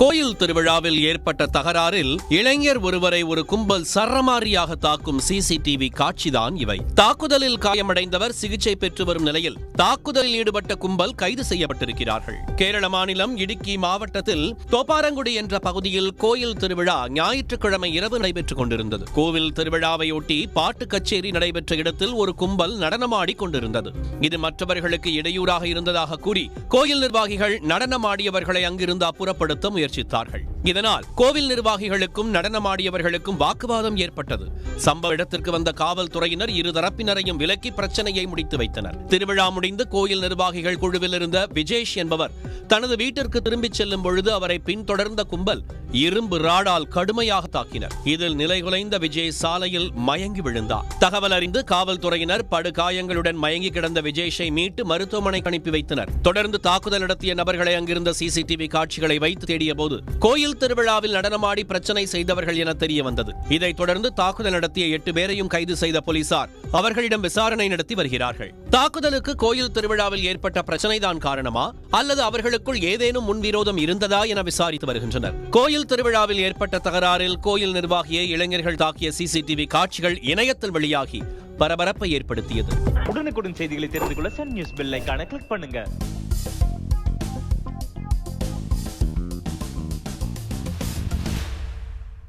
கோயில் திருவிழாவில் ஏற்பட்ட தகராறில் இளைஞர் ஒருவரை ஒரு கும்பல் சரமாரியாக தாக்கும் சிசிடிவி காட்சிதான் இவை. தாக்குதலில் காயமடைந்தவர் சிகிச்சை பெற்று வரும் நிலையில் தாக்குதலில் ஈடுபட்ட கும்பல் கைது செய்யப்பட்டிருக்கிறார்கள். கேரள மாநிலம் இடுக்கி மாவட்டத்தில் தோப்பாரங்குடி என்ற பகுதியில் கோயில் திருவிழா ஞாயிற்றுக்கிழமை இரவு நடைபெற்றுக் கொண்டிருந்தது. கோவில் திருவிழாவையொட்டி பாட்டு கச்சேரி நடைபெற்ற இடத்தில் ஒரு கும்பல் நடனமாடி கொண்டிருந்தது. இது மற்றவர்களுக்கு இடையூறாக இருந்ததாக கூறி கோயில் நிர்வாகிகள் நடனமாடியவர்களை அங்கிருந்து அப்புறப்படுத்த முயற்சித்தார்கள். இதனால் கோவில் நிர்வாகிகளுக்கும் நடனமாடியவர்களுக்கும் வாக்குவாதம் ஏற்பட்டது. சம்பவ இடத்திற்கு வந்த காவல்துறையினர் இரு தரப்பினரையும் விலக்கி பிரச்சனையை முடித்து வைத்தனர். திருவிழா முடிந்து கோயில் நிர்வாகிகள் குழுவில் இருந்த விஜேஷ் என்பவர் தனது வீட்டிற்கு திரும்பிச் செல்லும் பொழுது அவரை பின்தொடர்ந்த கும்பல் இரும்பு ராடால் கடுமையாக தாக்கினர். இதில் நிலைகுலைந்த விஜய் சாலையில் மயங்கி விழுந்தார். தகவல் அறிந்து காவல்துறையினர் படுகாயங்களுடன் மயங்கி கிடந்த விஜேஷை மீட்டு மருத்துவமனைக்கு அனுப்பி வைத்தனர். தொடர்ந்து தாக்குதல் நடத்திய நபர்களை அங்கிருந்த சிசிடிவி காட்சிகளை வைத்து தேடிய போது கோயில் திருவிழாவில் நடனமாடி பிரச்சனை செய்தவர்கள் என தெரிய வந்தது இதைத் தொடர்ந்து தாக்குதல் நடத்திய எட்டு பேரையும் கைது செய்த போலீசார் அவர்களிடம் விசாரணை நடத்தி வருகிறார்கள். தாக்குதலுக்கு கோயில் திருவிழாவில் ஏற்பட்ட பிரச்சனைதான் காரணமா? அல்லது அவர்களுக்குள் ஏதேனும் முன்விரோதம் இருந்ததா என விசாரித்து வருகின்றனர். கோயில் திருவிழாவில் ஏற்பட்ட தகராறில் கோயில் நிர்வாகியை இளைஞர்கள் தாக்கிய சிசிடிவி காட்சிகள் இணையத்தில் வெளியாகி பரபரப்பை ஏற்படுத்தியது. உடனுக்குடன் செய்திகளை தெரிந்து கொள்ள சன் நியூஸ் பெல் கிளிக் பண்ணுங்க.